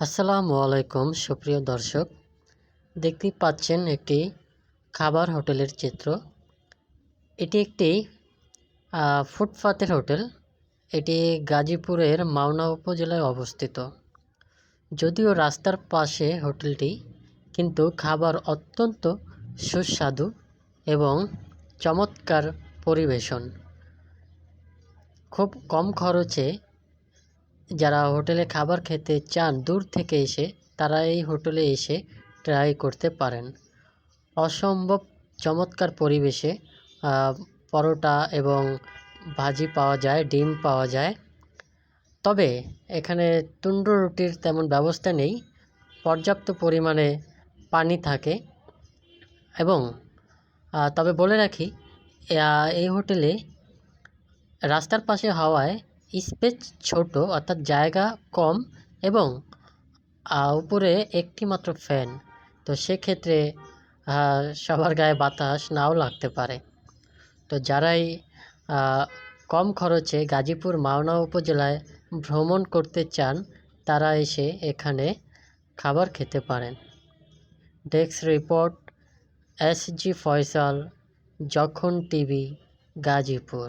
আসসালামু আলাইকুম, সুপ্রিয় দর্শক। দেখতে পাচ্ছেন একটি খাবার হোটেলের চিত্র। এটি একটি ফুটপাতের হোটেল। এটি গাজীপুরের মাওনা উপজেলায় অবস্থিত। যদিও রাস্তার পাশে হোটেলটি, কিন্তু খাবার অত্যন্ত সুস্বাদু এবং চমৎকার পরিবেশন। খুব কম খরচে যারা হোটেলে খাবার খেতে চান, দূর থেকে এসে তারা এই হোটেলে এসে ট্রাই করতে পারেন। অসম্ভব চমৎকার পরিবেশে পরোটা এবং ভাজি পাওয়া যায়, ডিম পাওয়া যায়। তবে এখানে তুন্ডো রুটির তেমন ব্যবস্থা নেই। পর্যাপ্ত পরিমাণে পানি থাকে এবং তবে বলে রাখি এই হোটেলে রাস্তার পাশে হওয়ায় স্পেস ছোট, অর্থাৎ জায়গা কম এবং উপরে একটি মাত্র ফ্যান। তো সেক্ষেত্রে সবার গায়ে বাতাস নাও লাগতে পারে। তো যারাই কম খরচে গাজীপুর মাওনা উপজেলায় ভ্রমণ করতে চান, তারা এসে এখানে খাবার খেতে পারেন। Desk report, S G Faisal, যখন টিভি, গাজীপুর।